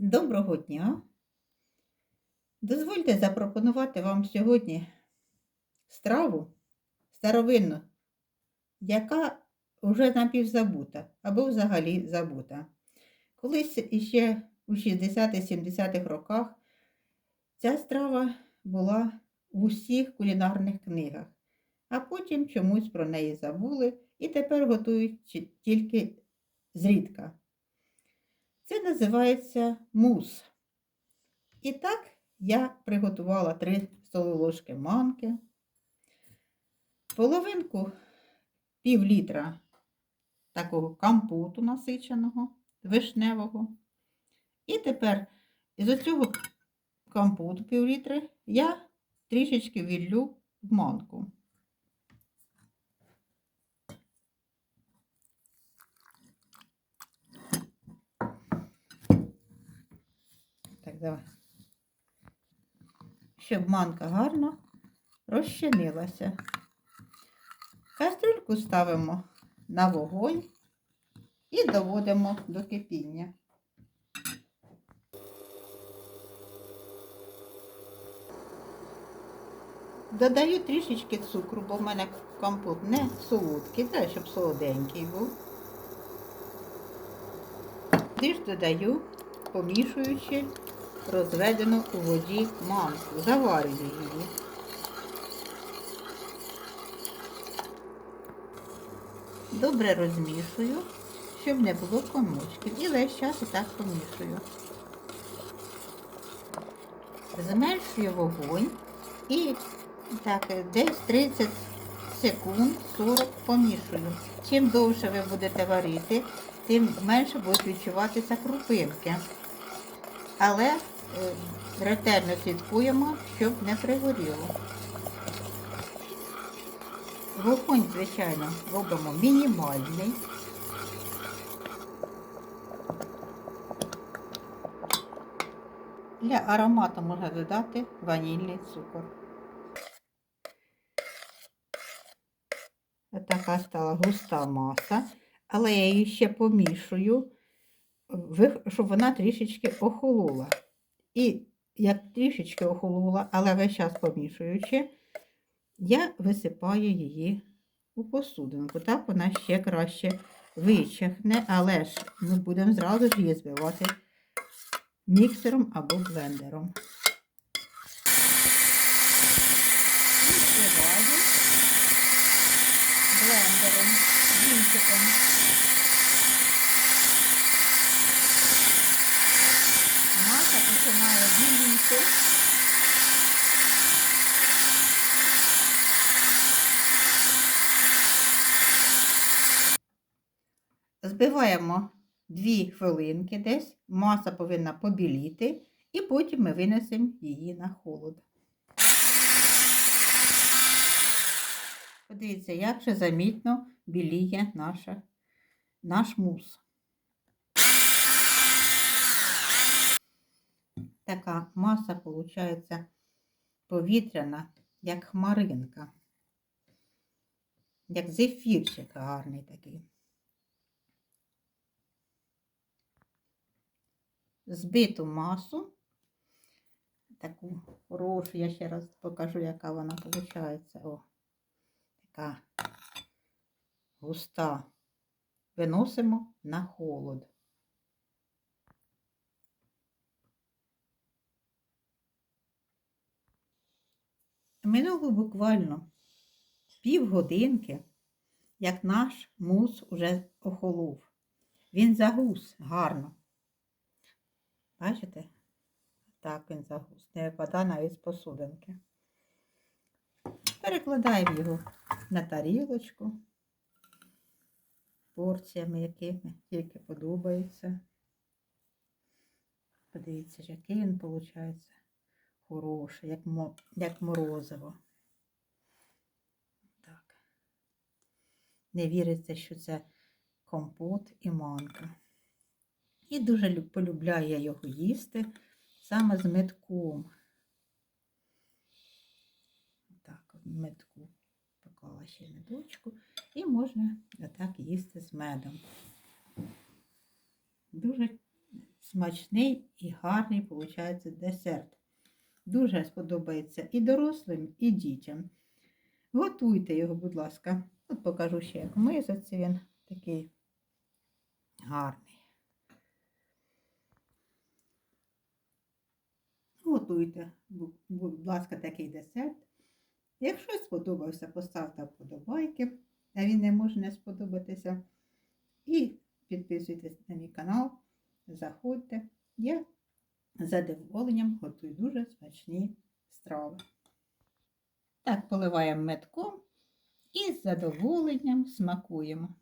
Доброго дня! Дозвольте запропонувати вам сьогодні страву старовинну, яка вже напівзабута або взагалі забута. Колись іще у 60-70-х роках ця страва була в усіх кулінарних книгах, а потім чомусь про неї забули і тепер готують тільки зрідка. Це називається мус. І так я приготувала 3 столові ложки манки, половинку пів літра такого компоту насиченого, вишневого. І тепер із оцього компоту пів літри я трішечки відлю в манку. Так, Щоб манка гарно розчинилася. Кастрюльку ставимо на вогонь і доводимо до кипіння. Додаю трішечки цукру, бо в мене компот не солодкий, так, щоб солоденький був. Сюди ж додаю, помішуючи розведену у воді манку. Заварюю її. Добре розмішую, щоб не було комочків. І весь час отак помішую. Зменшую вогонь і так, десь 30 секунд 40 помішую. Чим довше ви будете варити, тим менше будуть відчуватися крупинки. Але ретельно слідкуємо, щоб не пригоріло. Вогонь, звичайно, робимо мінімальний. Для аромату можна додати ванільний цукор. Така стала густа маса, але я її ще помішую, щоб вона трішечки охолола. І як трішечки охолола, але весь час помішуючи, я висипаю її у посудинку. Так вона ще краще вичахне, але ж ми будемо зразу ж її збивати міксером або блендером. І збиваю блендером, вінчиком. Починає біліти. Збиваємо 2 хвилинки десь, маса повинна побіліти, і потім ми винесемо її на холод. Подивіться, як же замітно біліє наша, наш мус. Така маса виходить повітряна, як хмаринка, як зефірчик гарний такий. Збиту масу, таку хорошу, я ще раз покажу, яка вона виходить. О, така густа. Виносимо на холод. Минуло буквально півгодинки, як наш мус уже охолов. Він загус гарно. Бачите? Так він загус. Не випадає навіть з посудинки. Перекладаємо його на тарілочку порціями, якими тільки подобається. Подивіться, який він виходить хороший, як, як морозиво. Так. Не віриться, що це компот і манка. І дуже полюбляю я його їсти саме з метком. Так, метку поклала ще медочку. І можна отак їсти з медом. Дуже смачний і гарний виходить десерт. Дуже сподобається і дорослим, і дітям. Готуйте його, будь ласка. От покажу ще, як миситься він такий гарний. Готуйте, будь ласка, такий десерт. Якщо сподобався, поставте вподобайки, а він не може не сподобатися. І підписуйтесь на мій канал, заходьте. Я задоволенням готую дуже смачні страви. Так, поливаємо метком і з задоволенням смакуємо.